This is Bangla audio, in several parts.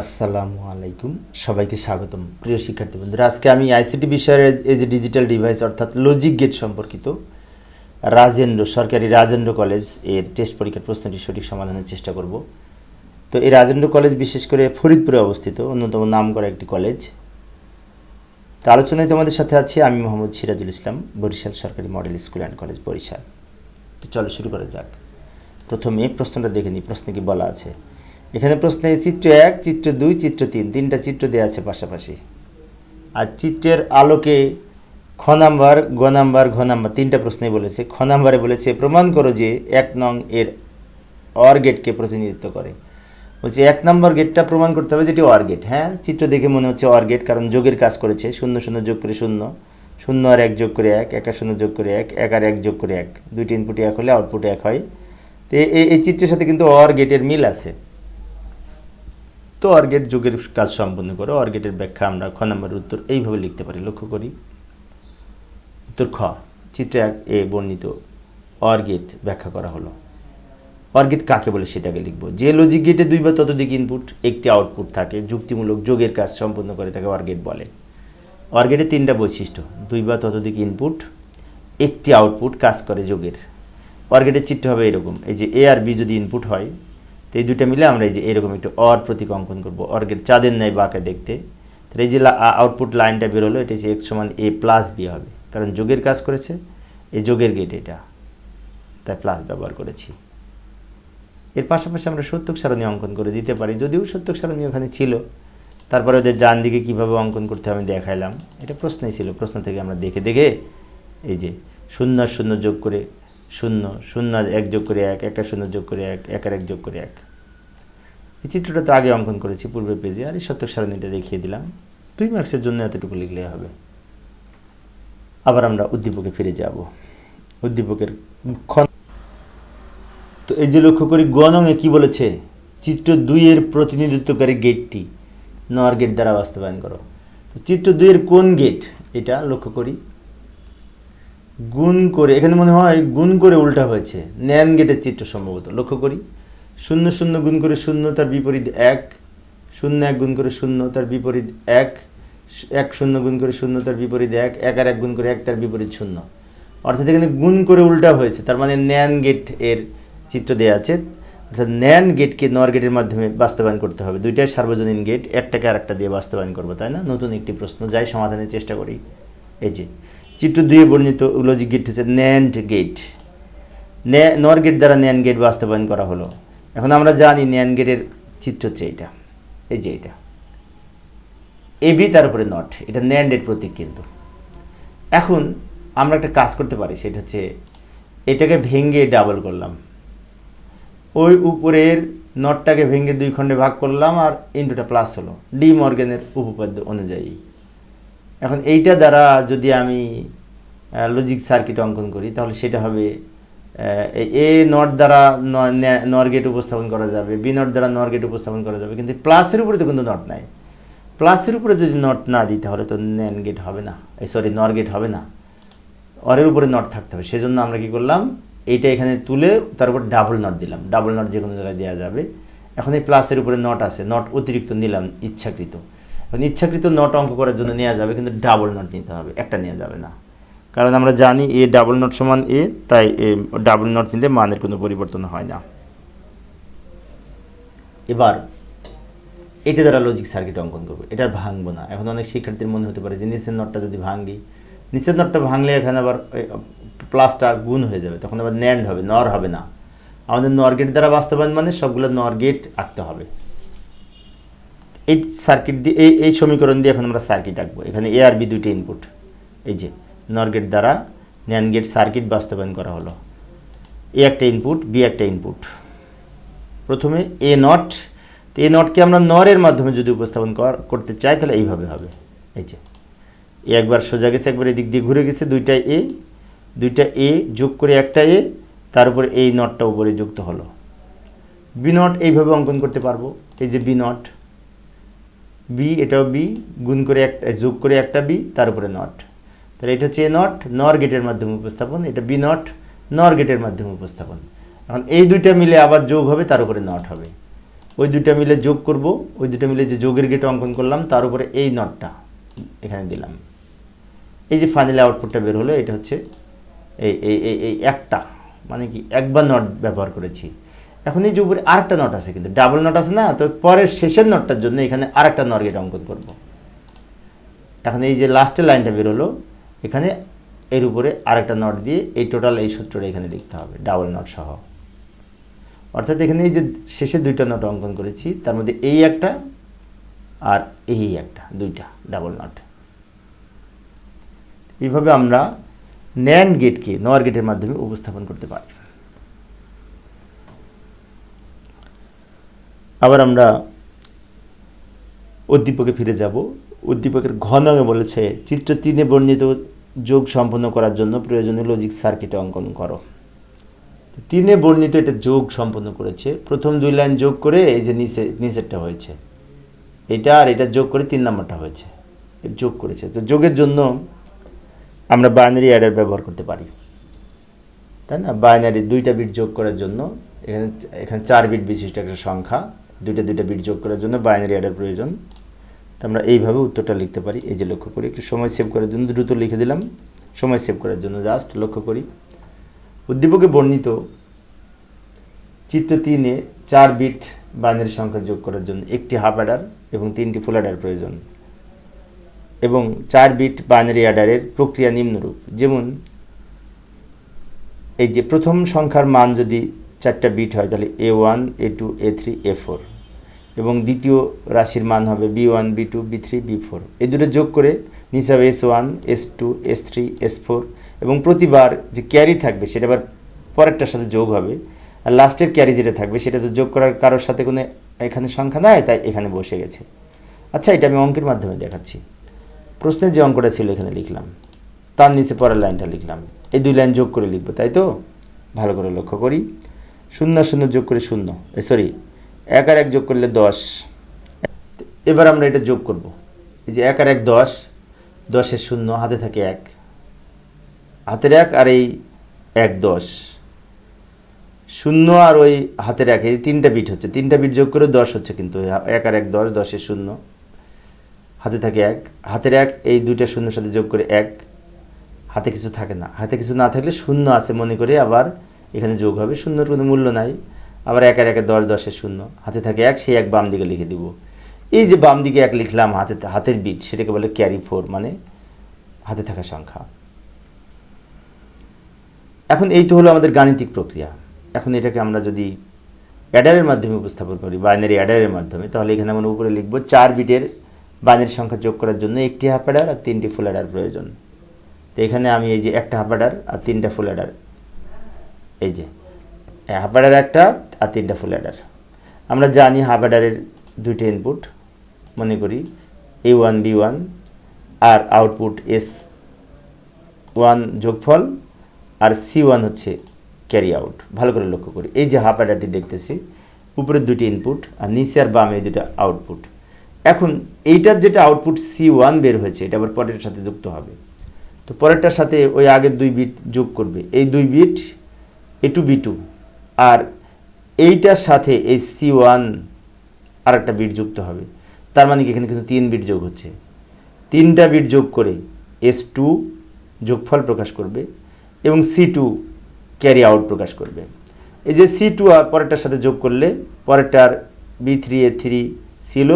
আসসালামু আলাইকুম। সবাইকে স্বাগতম। প্রিয় শিক্ষার্থী বন্ধুরা, আজকে আমি আইসিটি বিষয়ের এই যে ডিজিটাল ডিভাইস অর্থাৎ লজিক গেট সম্পর্কিত রাজেন্দ্র, সরকারি রাজেন্দ্র কলেজের টেস্ট পরীক্ষার প্রশ্নটি সঠিক সমাধানের চেষ্টা করব। তো এই রাজেন্দ্র কলেজ বিশেষ করে ফরিদপুরে অবস্থিত, অন্যতম নাম করা একটি কলেজ তো আলোচনায় তোমাদের সাথে আছি আমি মোহাম্মদ সিরাজুল ইসলাম, বরিশাল সরকারি model school and college Barishal. তো চলো শুরু করা যাক। প্রথমে প্রশ্নটা দেখে নিই, প্রশ্নে কি বলা আছে? এখানে প্রশ্নে চিত্র এক, চিত্র দুই, চিত্র তিন, তিনটা চিত্র দেওয়া আছে পাশাপাশি। আর চিত্রের আলোকে খ নাম্বার, গ নাম্বার, ঘ নাম্বার তিনটা প্রশ্নে বলেছে। খ নাম্বারে বলেছে, প্রমাণ করো যে এক নং এর অর গেটকে প্রতিনিধিত্ব করে। বলছে, এক নম্বর গেটটা প্রমাণ করতে হবে যেটি অর গেট। হ্যাঁ চিত্র দেখে মনে হচ্ছে অর গেট, কারণ যোগের কাজ করেছে। শূন্য শূন্য যোগ করে শূন্য। শূন্য আর এক যোগ করে এক, একা শূন্য যোগ করে এক এক আর এক যোগ করে এক। দুইটি ইনপুট এক হলে আউটপুট এক হয়। তো এই চিত্রের সাথে কিন্তু অর গেটের মিল আছে। তো অর গেট যুগের কাজ সম্পন্ন করে। অর গেটের ব্যাখ্যা আমরা খ নম্বরের উত্তর এইভাবে লিখতে পারি। লক্ষ্য করি। উত্তর খ। চিত্র এক এ বর্ণিত অর গেট ব্যাখ্যা করা হলো। অর গেট কাকে বলে সেটাকে লিখব। যে লজিক গেটে দুই বা ততোধিক ইনপুট একটি আউটপুট থাকে। যুক্তিমূলক যোগের কাজ সম্পন্ন করে তাকে অর গেট বলে। অর গেটের তিনটা বৈশিষ্ট্য। দুই বা ততোধিক ইনপুট একটি আউটপুট কাজ করে যোগের। অর গেটের চিত্র হবে এরকম। এই যে এ আর বি যদি ইনপুট হয় তো এই দুইটা মিলে আমরা এই যে এরকম একটু অর প্রতীক অঙ্কন করব। অর্গের চাঁদের ন্যায় বাঁকে দেখতে। তাহলে এই যে আউটপুট লাইনটা বেরোলো এটা হচ্ছে এক্স সমান এ প্লাস বি হবে। কারণ যোগের কাজ করেছে, এই যোগের গেট এটা। তাই প্লাস ব্যবহার করেছি। এর পাশাপাশি আমরা সত্যক সারণী অঙ্কন করে দিতে পারি। যদিও সত্যক সারণী ওখানে ছিল, তারপরে ওদের ডান দিকে কীভাবে অঙ্কন করতে আমি দেখাইলাম। এটা প্রশ্নই ছিল, প্রশ্ন থেকে আমরা দেখে দেখে এই যে শূন্য শূন্য যোগ করে শূন্য শূন্য এক যোগ করে এক, একটা শূন্য যোগ করে এক এক আর এক যোগ করে এক। এই চিত্রটা তো আগে অঙ্কন করেছি, পূর্বের পেজে আর এই সত্যক সারণীটা দেখিয়ে দিলাম। দুই মার্কসের জন্য এতটুকু লিখলে হবে। আবার আমরা উদ্দীপকে ফিরে যাব। উদ্দীপকের খন তো এই যে লক্ষ্য করি গণঙে কি বলেছে? চিত্র দুইয়ের প্রতিনিধিত্বকারী গেটটি নর গেট দ্বারা বাস্তবায়ন করো। তো চিত্র দুইয়ের কোন গেট এটা লক্ষ্য করি। গুণ করে, এখানে মনে হয় গুণ করে উল্টা হয়েছে। ন্যান গেটের চিত্র সম্ভবত, লক্ষ্য করি। শূন্য শূন্য গুণ করে শূন্য, তার বিপরীত এক। শূন্য এক গুণ করে শূন্য, তার বিপরীত এক। এক শূন্য গুণ করে শূন্য, তার বিপরীত এক। এক আর এক গুণ করে এক, তার বিপরীত শূন্য। অর্থাৎ এখানে গুণ করে উল্টা হয়েছে, তার মানে ন্যান গেটের চিত্র দেওয়া আছে। অর্থাৎ ন্যান গেটকে নর গেটের মাধ্যমে বাস্তবায়ন করতে হবে। দুইটাই সার্বজনীন গেট, একটাকে আর একটা দিয়ে বাস্তবায়ন করব, তাই না? নতুন একটি প্রশ্ন, যাই সমাধানের চেষ্টা করি। এই যে চিত্র দুয়ে বর্ণিত লজিক গেট হচ্ছে ন্যান্ড গেট নর গেট দ্বারা ন্যান গেট বাস্তবায়ন করা হলো। এখন আমরা জানি ন্যান গেটের চিত্র হচ্ছে এইটা। এই যে এটা এবি তার উপরে নট এটা ন্যান্ডের প্রতীক কিন্তু। এখন আমরা একটা কাজ করতে পারি, সেটা হচ্ছে এটাকে ভেঙে ডাবল করলাম। ওই উপরের নটটাকে ভেঙে দুই খণ্ডে ভাগ করলাম আর ইন্টুটা প্লাস হলো। ডি মর্গেনের উপপাদ্য অনুযায়ী। এখন এইটা দ্বারা যদি আমি লজিক সার্কিট অঙ্কন করি, তাহলে সেটা হবে এ নট দ্বারা নর গেট উপস্থাপন করা যাবে বি নট দ্বারা নর গেট উপস্থাপন করা যাবে, কিন্তু প্লাসের উপরে তো কিন্তু নট নাই। প্লাসের উপরে যদি নট না দিই, তাহলে তো ন্যান গেট হবে না, এই সরি নর গেট হবে না। অরের উপরে নট থাকতে হবে, সেজন্য আমরা কি করলাম, এইটা এখানে তুলে তার উপর ডাবল নট দিলাম। ডাবল নট যে কোনো জায়গায় দেওয়া যাবে। এখন এই প্লাসের উপরে নট আছে নট অতিরিক্ত নিলাম ইচ্ছাকৃত। এখন ইচ্ছাকৃত নট অঙ্ক করার জন্য নেওয়া যাবে, কিন্তু ডাবল নট নিতে হবে, একটা নেওয়া যাবে না। কারণ আমরা জানি এ ডাবল নট সমান এ তাই এ ডাবল নট নিলে মানের কোনো পরিবর্তন হয় না। এবার, এটা দ্বারা লজিক সার্কিট অঙ্কন করব। এটা ভাঙবো না। এখন অনেক শিক্ষার্থীর মনে হতে পারে যে, নিচের নটটা যদি ভাঙি। নিচের নটটা ভাঙলে এখানে আবার প্লাসটা গুণ হয়ে যাবে। তখন আবার ন্যান্ড হবে নর হবে না। আমাদের নর গেট দ্বারা বাস্তবায়ন মানে সবগুলো নর গেট আঁকতে হবে। এই সার্কিট দিয়ে, এই এই সমীকরণ দিয়ে এখন আমরা সার্কিট আঁকবো। এখানে এ আর বি দুইটা ইনপুট এই যে নর গেট দ্বারা ন্যান গেট সার্কিট বাস্তবায়ন করা হলো। এ একটা ইনপুট বি একটা ইনপুট প্রথমে এ নট তো এ নটকে আমরা নরের মাধ্যমে যদি উপস্থাপন করতে চাই, তাহলে এইভাবে হবে। এই যে এ একবার সোজা গেছে, একবার এদিক দিয়ে ঘুরে গেছে, দুইটা এ দুইটা এ যোগ করে একটা এ তার উপরে এই নটটা উপরে যুক্ত হলো। বি নট এইভাবে অঙ্কন করতে পারব। এই যে বি নট বি এটাও বি গুণ করে একটা যোগ করে একটা বি তার উপরে নট তাহলে এটা হচ্ছে এ নট নর গেটের মাধ্যমে উপস্থাপন, এটা বি নট নর গেটের মাধ্যমে উপস্থাপন। এখন এই দুইটা মিলে আবার যোগ হবে, তার উপরে নট হবে। ওই দুইটা মিলে যোগ করব, ওই দুটো মিলে যে যোগের গেট অঙ্কন করলাম, তার উপরে এই নটটা এখানে দিলাম। এই যে ফাইনাল আউটপুটটা বের হলো, এটা হচ্ছে এই এই এই একটা মানে কি, একবার নট ব্যবহার করেছি। এখন এই যে উপরে আরেকটা নট আছে কিন্তু ডাবল নট আছে না, তো পরের শেষের নটটার জন্য এখানে আরেকটা নট গেট অঙ্কন করব। এখন এই যে লাস্টের লাইনটা বের হলো এখানে এর উপরে আরেকটা নট দিয়ে এই টোটাল এই সূত্রটা এখানে লিখতে হবে ডাবল নট সহ। অর্থাৎ এখানে এই যে শেষে দুইটা নট অঙ্কন করেছি, তার মধ্যে এই একটা আর এই একটা, দুইটা ডাবল নট এইভাবে আমরা ন্যান্ড গেটকে নর গেটের মাধ্যমে উপস্থাপন করতে পারি। আবার আমরা উদ্দীপকে ফিরে যাব। উদ্দীপকের ঘনকে বলেছে, চিত্র তিনে বর্ণিত যোগ সম্পন্ন করার জন্য প্রয়োজনীয় লজিক সার্কিট অঙ্কন করো। তিনে বর্ণিত এটা যোগ সম্পন্ন করেছে। প্রথম দুই লাইন যোগ করে এই যে নিচে নিচেরটা হয়েছে। এটা আর এটা যোগ করে তিন নম্বরটা হয়েছে। যোগ করেছে। তো যোগের জন্য আমরা বাইনারি অ্যাডার ব্যবহার করতে পারি। তাই না? বাইনারি দুইটা বিট যোগ করার জন্য এখানে এখানে চার বিট বিশিষ্ট একটা সংখ্যা। দুইটা দুইটা বিট যোগ করার জন্য বাইনারি অ্যাডার প্রয়োজন। তো আমরা এইভাবে উত্তরটা লিখতে পারি। এই যে লক্ষ্য করি, একটু সময় সেভ করার জন্য দ্রুত লিখে দিলাম। সময় সেভ করার জন্য জাস্ট লক্ষ্য করি। উদ্দীপকে বর্ণিত চিত্র তিনে চার বিট বাইনারি সংখ্যা যোগ করার জন্য একটি হাফ অ্যাডার এবং তিনটি ফুল অ্যাডার প্রয়োজন। এবং চার বিট বাইনারি অ্যাডারের প্রক্রিয়া নিম্নরূপ। যেমন, এই যে প্রথম সংখ্যার মান যদি চারটা বিট হয়, তাহলে A one A two A three A four এবং দ্বিতীয় রাশির মান হবে B one, B two, B three, B four. এই দুটো যোগ করে নিচে হবে S one, S two, S three, S four এবং প্রতিবার যে ক্যারি থাকবে সেটা আবার পরেরটার সাথে যোগ হবে আর লাস্টের ক্যারি যেটা থাকবে সেটা তো যোগ করার কারোর সাথে কোনো এখানে সংখ্যা নাই, তাই এখানে বসে গেছে। আচ্ছা এটা আমি অঙ্কের মাধ্যমে দেখাচ্ছি। প্রশ্নের যে অঙ্কটা ছিল এখানে লিখলাম, তার নিচে পরের লাইনটা লিখলাম। এই দুই লাইন যোগ করে লিখব, তাই তো? ভালো করে লক্ষ্য করি। শূন্য শূন্য যোগ করে শূন্য সরি এক আর এক যোগ করলে দশ। এবার আমরা এটা যোগ করব। এই যে এক আর এক দশ, দশের শূন্য, হাতে থাকে এক। হাতের এক আর এই এক দশ। শূন্য আর ওই হাতের এক, এই তিনটা বিট হচ্ছে, তিনটা বিট যোগ করে দশ হচ্ছে কিন্তু, এক আর এক দশ, দশের শূন্য। হাতে থাকে এক, হাতের এক, এই দুইটা শূন্যর সাথে যোগ করে এক। হাতে কিছু থাকে না, হাতে কিছু না থাকলে শূন্য আছে মনে করে আবার এখানে যোগ হবে, শূন্যর কোনো মূল্য নাই। আবার একের একে দশ দশের শূন্য। হাতে থাকে এক, সেই এক বাম দিকে লিখে দিব। এই যে বাম দিকে এক লিখলাম, হাতে, হাতের বিট, সেটাকে বলে ক্যারি ফোর মানে হাতে থাকা সংখ্যা। এখন এই তো হলো আমাদের গাণিতিক প্রক্রিয়া। এখন এটাকে আমরা যদি অ্যাডারের মাধ্যমে উপস্থাপন করি, বাইনারি অ্যাডারের মাধ্যমে, তাহলে এখানে আমরা উপরে লিখব চার বিটের বাইনারি সংখ্যা যোগ করার জন্য একটি হাফ অ্যাডার আর তিনটি ফুল অ্যাডার প্রয়োজন। তো এখানে আমি এই যে একটা হাফ অ্যাডার আর তিনটা ফুল অ্যাডার। এই যে হাফ অ্যাডার একটা আর তিনটা ফুল অ্যাডার। আমরা জানি হাফ অ্যাডারের দুইটা ইনপুট মনে করি এ ওয়ান বি ওয়ান আর আউটপুট এস ওয়ান যোগফল, আর সি ওয়ান হচ্ছে ক্যারি আউট ভালো করে লক্ষ্য করি। এই যে হাফ অ্যাডারটি দেখতেছি উপরের দুটি ইনপুট আর নিচে আর বামে দুটা আউটপুট এখন এইটার যেটা আউটপুট সি ওয়ান বের হয়েছে, এটা আবার পরের সাথে যুক্ত হবে। তো পরেরটার সাথে ওই আগের দুই বিট যোগ করবে। এই দুই bit A two B two আর এইটার সাথে এই সি ওয়ান আর একটা বিট যুক্ত হবে। তার মানে কি? এখানে কিন্তু তিন বিট যোগ হচ্ছে। তিনটা বিট যোগ করে এস টু যোগফল প্রকাশ করবে এবং সি টু ক্যারি আউট প্রকাশ করবে। এই যে সি টু পরেরটার সাথে যোগ করলে পরেরটার বি থ্রি, এ থ্রি ছিল,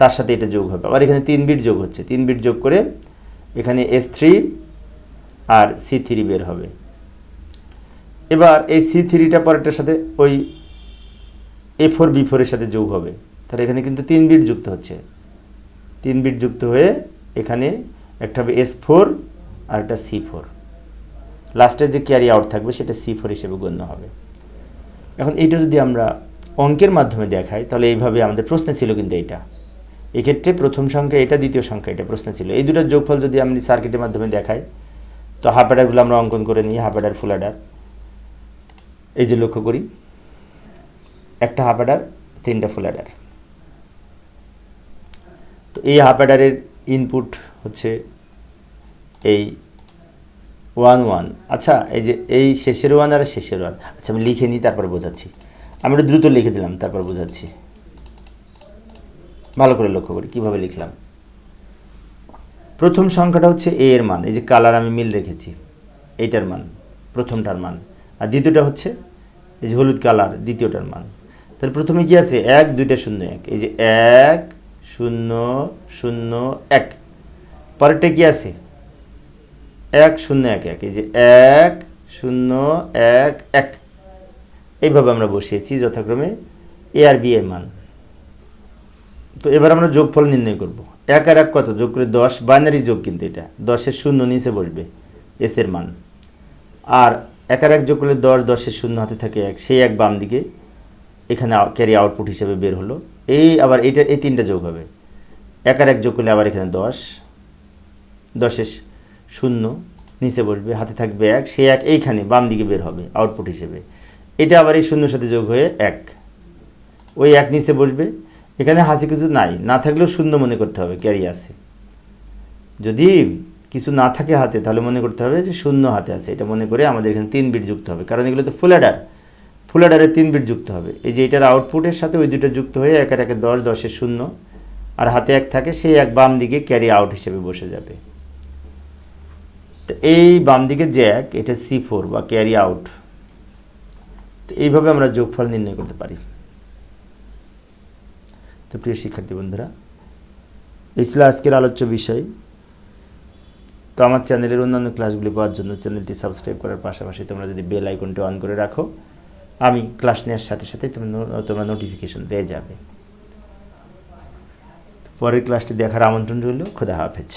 তার সাথে এটা যোগ হবে। আবার এখানে তিন বিট যোগ হচ্ছে। তিন বিট যোগ করে এখানে এস থ্রি আর সি থ্রি বের হবে। এবার এই সি থ্রিটা পরেরটার সাথে ওই এ ফোর বি ফোরের সাথে যোগ হবে। তাহলে এখানে কিন্তু তিন বিট যুক্ত হচ্ছে। তিন বিট যুক্ত হয়ে এখানে একটা হবে এস ফোর আর একটা সি ফোর লাস্টের যে ক্যারি আউট থাকবে সেটা সি ফোর হিসেবে গণ্য হবে। এখন এইটা যদি আমরা অঙ্কের মাধ্যমে দেখাই, তাহলে এইভাবে আমাদের প্রশ্নে ছিল কিন্তু এইটা। এক্ষেত্রে প্রথম সংখ্যা এটা, দ্বিতীয় সংখ্যা এটা প্রশ্ন ছিল। এই দুটোর যোগফল যদি আমি সার্কিটের মাধ্যমে দেখাই, তো হাফ অ্যাডারগুলো আমরা অঙ্কন করে নিই, হাফ অ্যাডার ফুল অ্যাডার। এই যে লক্ষ্য করি, একটা হাফ অ্যাডার তিনটা ফুল অ্যাডার তো এই হাফ অ্যাডারের ইনপুট হচ্ছে এই ওয়ান ওয়ান আচ্ছা এই যে এই শেষের ওয়ান আর শেষের ওয়ান আচ্ছা আমি লিখে নিই, তারপর বোঝাচ্ছি। আমি একটু দ্রুত লিখে দিলাম, তারপর বোঝাচ্ছি। ভালো করে লক্ষ্য করি, কীভাবে লিখলাম? প্রথম সংখ্যাটা হচ্ছে এ এর মান, এই যে কালার আমি মিল রেখেছি, এইটার মান, প্রথমটার মান। আর দ্বিতীয়টা হচ্ছে এই যে হলুদ কালার, দ্বিতীয়টার মান। তাহলে প্রথমে কি আছে? এক, দুইটা শূন্য এক। এই যে এক, শূন্য শূন্য, এক। পরেরটা কি আছে? এক, শূন্য, এক এক। এই যে এক, শূন্য, এক এক। এইভাবে আমরা বসিয়েছি যথাক্রমে এ আর বি এর মান। তো এবার আমরা যোগফল নির্ণয় করব। এক আর এক কত? যোগ করে দশ। বাইনারি যোগ কিন্তু এটা। দশের শূন্য নিচে বসবে। এস এর মান। আর এক আর এক যোগ করলে দশ, দশের শূন্য হাতে থাকে এক। সেই এক বাম দিকে এখানে ক্যারি আউটপুট হিসেবে বের হলো। এই আবার এটা এই তিনটা যোগ হবে। এক আর এক যোগ করলে আবার এখানে দশ, দশের শূন্য, নিচে বসবে, হাতে থাকবে এক। সে এক এইখানে বাম দিকে বের হবে আউটপুট হিসেবে। এটা আবার এই শূন্যর সাথে যোগ হয়ে এক। ওই এক নিচে বসবে। এখানে হাসি কিছু নাই। না থাকলেও শূন্য মনে করতে হবে ক্যারি আছে। যদি কিছু না থাকে হাতে, তাহলে মনে করতে হবে যে শূন্য হাতে আছে। এটা মনে করে আমাদের এখানে তিন বিট যুক্ত হবে। কারণ এগুলো তো ফুল অ্যাডার ফুল অ্যাডারে তিন বিট যুক্ত হবে। এই যে এটার আউটপুটের সাথে ওই দুটো যুক্ত হয়ে একের একে দশ দশের শূন্য। আর হাতে এক থাকে, সেই এক বাম দিকে ক্যারি আউট হিসেবে বসে যাবে। তো এই বাম দিকে যে এক, এটা সি ফোর বা ক্যারি আউট তো এইভাবে আমরা যোগফল নির্ণয় করতে পারি। তো প্রিয় শিক্ষার্থী বন্ধুরা, এই ছিল আজকের আলোচ্য বিষয়। তো আমার চ্যানেলের অন্যান্য ক্লাসগুলি পাওয়ার জন্য চ্যানেলটি সাবস্ক্রাইব করার পাশাপাশি তোমরা যদি বেল আইকনটি অন করে রাখো, আমি ক্লাস নেওয়ার সাথে সাথে তোমরা নোটিফিকেশন পেয়ে যাবে। পরের ক্লাসটি দেখার আমন্ত্রণ রইল, খোদা হাফেজ।